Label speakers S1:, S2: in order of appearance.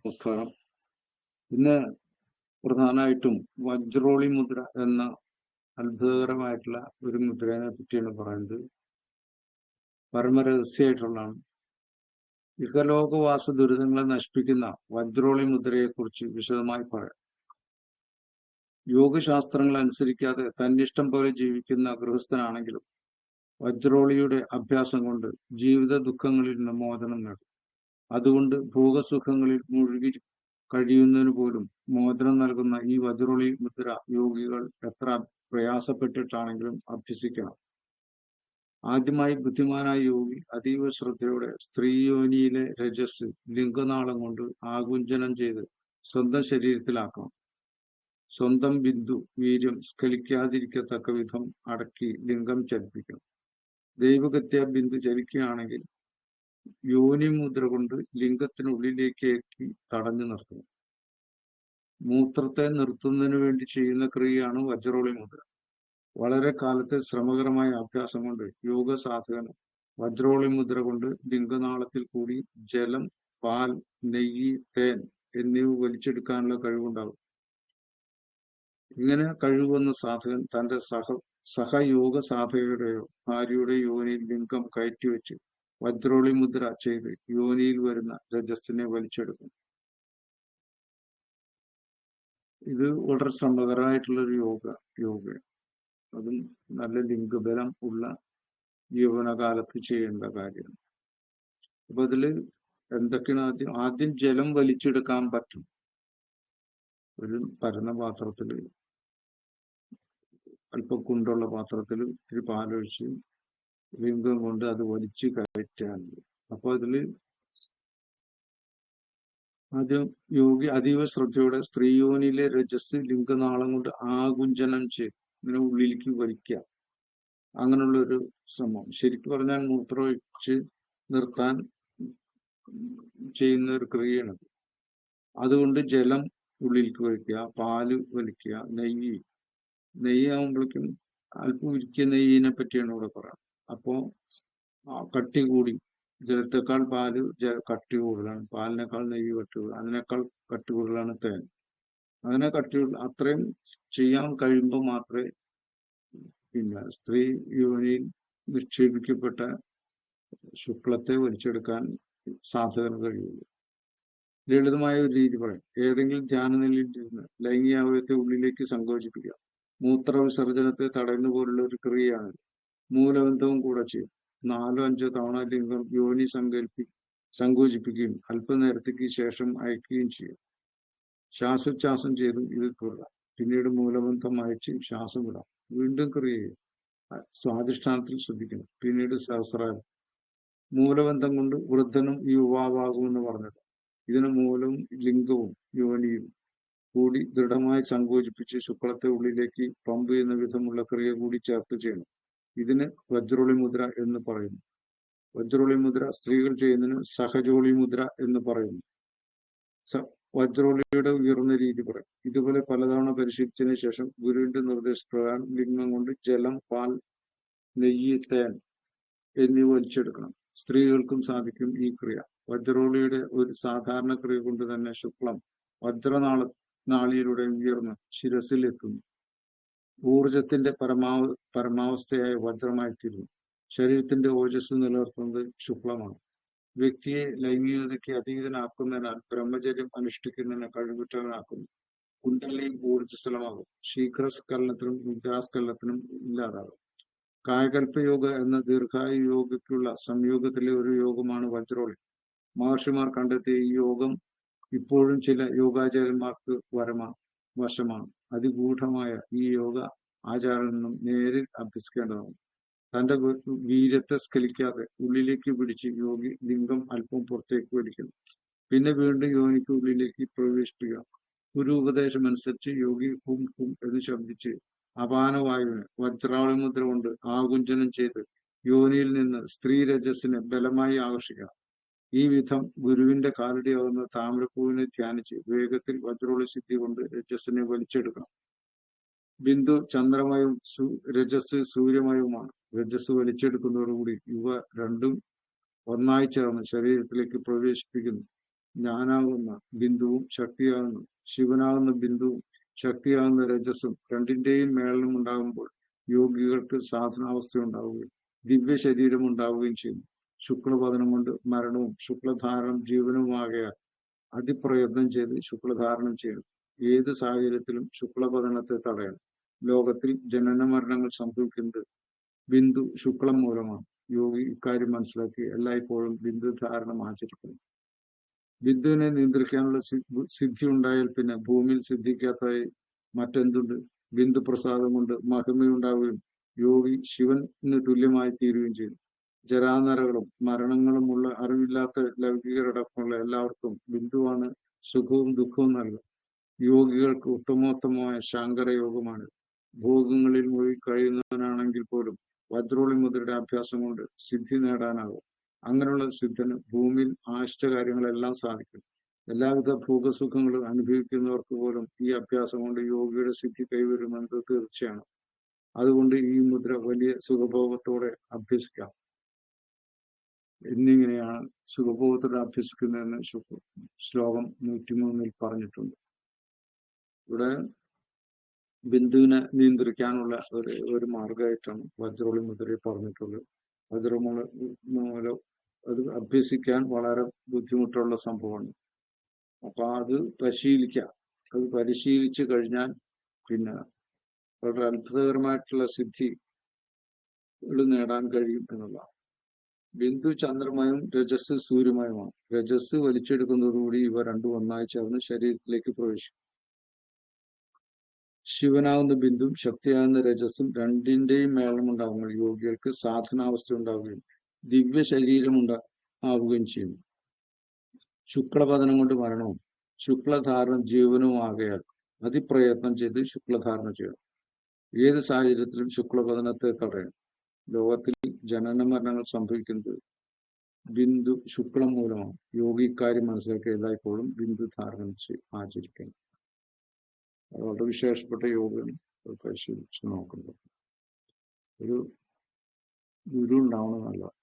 S1: നമസ്കാരം ഇന്ന് പ്രധാനമായിട്ടും വജ്രോളി മുദ്ര എന്ന അത്ഭുതകരമായിട്ടുള്ള ഒരു മുദ്രയെ പറ്റിയാണ് പറയുന്നത്. പരമരഹസ്യമായിട്ടുള്ളതാണ് ഇഹലോകവാസ ദുരിതങ്ങളെ നശിപ്പിക്കുന്ന വജ്രോളി മുദ്രയെ കുറിച്ച് വിശദമായി പറയാം. യോഗശാസ്ത്രങ്ങൾ അനുസരിക്കാതെ തന്നിഷ്ടം പോലെ ജീവിക്കുന്ന ഗൃഹസ്ഥനാണെങ്കിലും വജ്രോളിയുടെ അഭ്യാസം കൊണ്ട് ജീവിത ദുഃഖങ്ങളിൽ നിന്ന് മോചനം നേടും. അതുകൊണ്ട് ഭോഗസുഖങ്ങളിൽ മുഴുകി കഴിയുന്നതിന് പോലും മോചനം നൽകുന്ന ഈ വജ്രോളി മുദ്ര യോഗികൾ എത്ര പ്രയാസപ്പെട്ടിട്ടാണെങ്കിലും അഭ്യസിക്കണം. ആദ്യമായി ബുദ്ധിമാനായ യോഗി അതീവ ശ്രദ്ധയോടെ സ്ത്രീയോനിയിലെ രജസ് ലിംഗനാളം കൊണ്ട് ആകുഞ്ചനം ചെയ്ത് സ്വന്തം ശരീരത്തിലാക്കണം. സ്വന്തം ബിന്ദു വീര്യം സ്ഖലിക്കാതിരിക്കത്തക്ക വിധം അടക്കി ലിംഗം ചലിപ്പിക്കണം. ദൈവഗത്യ ബിന്ദു ചലിക്കുകയാണെങ്കിൽ യോനി മുദ്ര കൊണ്ട് ലിംഗത്തിനുള്ളിലേക്ക് തടഞ്ഞു നിർത്തുന്നു. മൂത്രത്തെ നിർത്തുന്നതിന് വേണ്ടി ചെയ്യുന്ന ക്രിയയാണ് വജ്രോളി മുദ്ര. വളരെ കാലത്തെ ശ്രമകരമായ അഭ്യാസം കൊണ്ട് യോഗ സാധകന് വജ്രോളി മുദ്ര കൊണ്ട് ലിംഗനാളത്തിൽ കൂടി ജലം പാൽ നെയ്യ് തേൻ എന്നിവ വലിച്ചെടുക്കാനുള്ള കഴിവുണ്ടാകും. ഇങ്ങനെ കഴിവുന്ന സാധകൻ തന്റെ സഹ സഹയോഗ സാധകയുടെയോ ഭാര്യയുടെയോ യോനിയിൽ ലിംഗം കയറ്റിവെച്ച് വജ്രോളി മുദ്ര ചെയ്ത് യോനിയിൽ വരുന്ന രജസ്സിനെ വലിച്ചെടുക്കും. ഇത് വളരെ ശ്രമകരമായിട്ടുള്ള ഒരു യോഗ യോഗ അതും നല്ല ലിംഗബലം ഉള്ള യൗവനകാലത്ത് ചെയ്യേണ്ട കാര്യമാണ്. അപ്പൊ അതിൽ എന്തൊക്കെയാണ് ആദ്യം? ആദ്യം ജലം വലിച്ചെടുക്കാൻ പറ്റും. ഒരു പരന്ന പാത്രത്തിൽ അല്പം കുണ്ടുള്ള പാത്രത്തിൽ ഇത്തിരി പാലൊഴിച്ച് ലിംഗം കൊണ്ട് അത് വലിച്ചു കയറ്റാനുണ്ട് അപ്പൊ അതിൽ ആദ്യം യോഗി അതീവ ശ്രദ്ധയോടെ സ്ത്രീയോനിലെ രജസ് ലിംഗനാളം കൊണ്ട് ആകുഞ്ചനം ചെയ്ത് ഇങ്ങനെ ഉള്ളിലേക്ക് വലിക്കുക അങ്ങനെയുള്ള ഒരു ശ്രമം. ശരിക്കും പറഞ്ഞാൽ മൂത്രമൊഴിച്ച് നിർത്താൻ ചെയ്യുന്ന ഒരു ക്രിയയാണ് അതുകൊണ്ട് ജലം ഉള്ളിലേക്ക് വലിക്കുക പാൽ വലിക്കുക നെയ്യ്. നെയ്യ് ആകുമ്പോഴേക്കും അല്പം ഉരുക്കിയ നെയ്യിനെ പറ്റിയാണ് ഇവിടെ പറയുന്നത് അപ്പോ കട്ടി കൂടി. ജലത്തേക്കാൾ പാൽ ജല കട്ടി കൂടുതലാണ്. പാലിനേക്കാൾ നെയ്യ് കട്ടി കൂടുതൽ അതിനേക്കാൾ കട്ടി കൂടുതലാണ് തേൻ. അങ്ങനെ കട്ടി അത്രയും ചെയ്യാൻ കഴിയുമ്പോൾ മാത്രമേ പിന്നെ സ്ത്രീ യോനിയിൽ നിക്ഷേപിക്കപ്പെട്ട ശുക്ലത്തെ വലിച്ചെടുക്കാൻ സാധകന് കഴിയുള്ളൂ. ലളിതമായ ഒരു രീതി പറയാം. ഏതെങ്കിലും ധ്യാന നിലയിൽ ഇരുന്ന് ലൈംഗികാവയത്തെ ഉള്ളിലേക്ക് സങ്കോചിപ്പിക്കുക. മൂത്ര വിസർജനത്തെ തടയുന്ന പോലുള്ള ഒരു ക്രിയയാണ് മൂലബന്ധവും കൂടെ ചെയ്യും. നാലോ അഞ്ചോ തവണ ലിംഗം യോനി സങ്കല്പി സങ്കോചിപ്പിക്കുകയും അല്പനേരത്തേക്ക് ശേഷം അയക്കുകയും ചെയ്യും. ശ്വാസോച്ഛ്വാസം ചെയ്തും ഇത് തുടരാം. പിന്നീട് മൂലബന്ധം അയച്ച് ശ്വാസം വിടാം. വീണ്ടും ക്രിയ ചെയ്യും. സ്വാധിഷ്ഠാനത്തിൽ ശ്രദ്ധിക്കണം. പിന്നീട് സഹസ്രാരം. മൂലബന്ധം കൊണ്ട് വൃദ്ധനും യുവാവാകുമെന്ന് പറഞ്ഞത്. ഇതിന് മൂലവും ലിംഗവും യോനിയും കൂടി ദൃഢമായി സങ്കോചിപ്പിച്ച് ശുക്ലത്തെ ഉള്ളിലേക്ക് പമ്പ് ചെയ്യുന്ന വിധമുള്ള ക്രിയ കൂടി ചേർത്ത് ചെയ്യണം. ഇതിന് വജ്രോളി മുദ്ര എന്ന് പറയുന്നു. വജ്രോളി മുദ്ര സ്ത്രീകൾ ചെയ്യുന്നതിന് സഹജോളി മുദ്ര എന്ന് പറയുന്നു. വജ്രോളിയുടെ ഉയർന്ന രീതി പറയും. ഇതുപോലെ പലതവണ പരിശീലിച്ചതിന് ശേഷം ഗുരുവിന്റെ നിർദ്ദേശപ്രകാരം ലിംഗം കൊണ്ട് ജലം പാൽ നെയ്യ് തേൻ എന്നിവ വലിച്ചെടുക്കണം. സ്ത്രീകൾക്കും സാധിക്കും ഈ ക്രിയ. വജ്രോളിയുടെ ഒരു സാധാരണ ക്രിയ കൊണ്ട് തന്നെ ശുക്ലം വജ്രനാള നാളിയിലൂടെ ഉയർന്ന് ശിരസിൽ എത്തുന്നു ഊർജത്തിന്റെ പരമാവ പരമാവസ്ഥയായ വജ്രമായി തീരുന്നു ശരീരത്തിന്റെ ഓജസ് നിലനിർത്തുന്നത് ശുക്ലമാണ്. വ്യക്തിയെ ലൈംഗികതയ്ക്ക് അതീതനാക്കുന്നതിനാൽ ബ്രഹ്മചര്യം അനുഷ്ഠിക്കുന്നതിന് കഴിവുറ്റവനാക്കുന്നു. കുണ്ടലിയും ഊർജസ്വലമാകും. ശീഘ്രസ്ഖലനത്തിനും നിദ്രാസ്ഖലനത്തിനും ഇല്ലാതാകും. കായകൽപ്പയോഗ എന്ന ദീർഘായു യോഗയ്ക്കുള്ള സംയോഗത്തിലെ ഒരു യോഗമാണ് വജ്രോളി. മഹർഷിമാർ കണ്ടെത്തിയ ഈ യോഗം ഇപ്പോഴും ചില യോഗാചാര്യന്മാർക്ക് വരമാണ് വശമാണ്. അതിഗൂഢമായ ഈ യോഗ നിന്നും നേരിൽ അഭ്യസിക്കേണ്ടതാണ്. തന്റെ വീര്യത്തെ സ്കലിക്കാതെ ഉള്ളിലേക്ക് പിടിച്ച് യോഗി ലിംഗം അല്പം പുറത്തേക്ക് വലിക്കുന്നു പിന്നെ വീണ്ടും യോനിക്ക് ഉള്ളിലേക്ക് പ്രവേശിപ്പിക്കുക. ഗുരു ഉപദേശം അനുസരിച്ച് യോഗി ഹും ഹും എന്ന് ശബ്ദിച്ച് അപാനവായുവിനെ വജ്രാവളി മുദ്ര കൊണ്ട് ആകുഞ്ചനം ചെയ്ത് യോനിയിൽ നിന്ന് സ്ത്രീ രജസ്സിനെ ബലമായി ആകർഷിക്കണം. ഈ വിധം ഗുരുവിന്റെ കാലടിയാകുന്ന താമരപ്പൂവിനെ ധ്യാനിച്ച് വേഗത്തിൽ വജ്രോളി സിദ്ധി കൊണ്ട് രജസ്സിനെ വലിച്ചെടുക്കണം. ബിന്ദു ചന്ദ്രമയവും രജസ് സൂര്യമയവുമാണ്. രജസ് വലിച്ചെടുക്കുന്നതോടുകൂടി ഇവ രണ്ടും ഒന്നായി ചേർന്ന് ശരീരത്തിലേക്ക് പ്രവേശിപ്പിക്കുന്നു. ഞാനാകുന്ന ബിന്ദുവും ശക്തിയാകുന്നു. ശിവനാകുന്ന ബിന്ദുവും ശക്തിയാകുന്ന രജസ്സും രണ്ടിന്റെയും മേളനം ഉണ്ടാകുമ്പോൾ യോഗികൾക്ക് സാധനാവസ്ഥ ഉണ്ടാവുകയും ദിവ്യ ശരീരം ഉണ്ടാവുകയും ചെയ്യുന്നു. ശുക്ലപതനം കൊണ്ട് മരണവും ശുക്ലധാരണം ജീവനുമാകയാൽ അതിപ്രയത്നം ചെയ്ത് ശുക്ലധാരണം ചെയ്യണം. ഏത് സാഹചര്യത്തിലും ശുക്ലപതനത്തെ തടയണം. ലോകത്തിൽ ജനന മരണങ്ങൾ സംഭവിക്കുന്നത് ബിന്ദു ശുക്ലം മൂലമാണ്. യോഗി ഇക്കാര്യം മനസ്സിലാക്കി എല്ലായ്പ്പോഴും ബിന്ദു ധാരണം ആചരിക്കണം. ബിന്ദുവിനെ നിയന്ത്രിക്കാനുള്ള സിദ്ധി ഉണ്ടായാൽ പിന്നെ ഭൂമിയിൽ സിദ്ധിക്കാത്തതായി മറ്റെന്തുണ്ട്? ബിന്ദു പ്രസാദം കൊണ്ട് മഹിമയുണ്ടാവുകയും യോഗി ശിവന് തുല്യമായി തീരുകയും ചെയ്തു. ജരാനരകളും മരണങ്ങളുമുള്ള അറിവില്ലാത്ത ലൗകികരടക്കമുള്ള എല്ലാവർക്കും ബിന്ദുവാണ് സുഖവും ദുഃഖവും നൽകുക യോഗികൾക്ക് ഉത്തമോത്തമമായ ശാങ്കര യോഗമാണ് ഭോഗങ്ങളിൽ മുഴുകി കഴിയുന്നവനാണെങ്കിൽ പോലും വജ്രോളി മുദ്രയുടെ അഭ്യാസം കൊണ്ട് സിദ്ധി നേടാനാകും. അങ്ങനെയുള്ള സിദ്ധന് ഭൂമിയിൽ ആശിച്ച കാര്യങ്ങളെല്ലാം സാധിക്കും. എല്ലാവിധ ഭോഗസുഖങ്ങളും അനുഭവിക്കുന്നവർക്ക് പോലും ഈ അഭ്യാസം കൊണ്ട് യോഗിയുടെ സിദ്ധി കൈവരുമെന്നത് തീർച്ചയാണ്. അതുകൊണ്ട് ഈ മുദ്ര വലിയ സുഖഭോഗത്തോടെ അഭ്യസിക്കാം. എന്നിങ്ങനെയാണ് സുഖഭോഗത്തോടെ അഭ്യസിക്കുന്നതെന്ന് ശ്ലോകം നൂറ്റിമൂന്നിൽ പറഞ്ഞിട്ടുണ്ട്. ഇവിടെ ബിന്ദുവിനെ നിയന്ത്രിക്കാനുള്ള ഒരു ഒരു മാർഗമായിട്ടാണ് വജ്രോളി മുദ്രയിൽ പറഞ്ഞിട്ടുള്ളത്. വജ്രമുള മൂലം അത് അഭ്യസിക്കാൻ വളരെ ബുദ്ധിമുട്ടുള്ള സംഭവമാണ്. അപ്പൊ അത് പരിശീലിക്കാം. അത് പരിശീലിച്ചു കഴിഞ്ഞാൽ പിന്നെ വളരെ അത്ഭുതകരമായിട്ടുള്ള സിദ്ധികൾ നേടാൻ കഴിയും എന്നുള്ളതാണ്. ബിന്ദു ചന്ദ്രമയും രജസ് സൂര്യമയമാണ്. രജസ് വലിച്ചെടുക്കുന്നതോടുകൂടി ഇവ രണ്ടും ഒന്നായി ചേർന്ന് ശരീരത്തിലേക്ക് പ്രവേശിക്കും. ശിവനാകുന്ന ബിന്ദുവും ശക്തിയാകുന്ന രജസും രണ്ടിന്റെയും മേളം ഉണ്ടാകുമ്പോൾ യോഗികൾക്ക് സാധനാവസ്ഥ ഉണ്ടാവുകയും ദിവ്യ ശരീരം ഉണ്ടാ ആവുകയും ചെയ്യുന്നു. ശുക്ലപതനം കൊണ്ട് മരണവും ശുക്ലധാരണം ജീവനവും ആകയാൽ അതിപ്രയത്നം ചെയ്ത് ശുക്ലധാരണ ചെയ്യണം. ഏത് സാഹചര്യത്തിലും ശുക്ലപതനത്തെ തടയണം. ലോകത്തിൽ ജനന മരണങ്ങൾ സംഭവിക്കുന്നത് ബിന്ദു ശുക്ലം മൂലമാണ്. യോഗിക്കാര്യം മനസ്സിലാക്കി എല്ലായ്പ്പോഴും ബിന്ദു ധാരണം ചെയ്ത് ആചരിക്കണം അത് വളരെ വിശേഷപ്പെട്ട അത് പരിശീലിച്ച് നോക്കുന്നത്. ഒരു ഗുരു ഉണ്ടാവണമെന്നല്ല നല്ല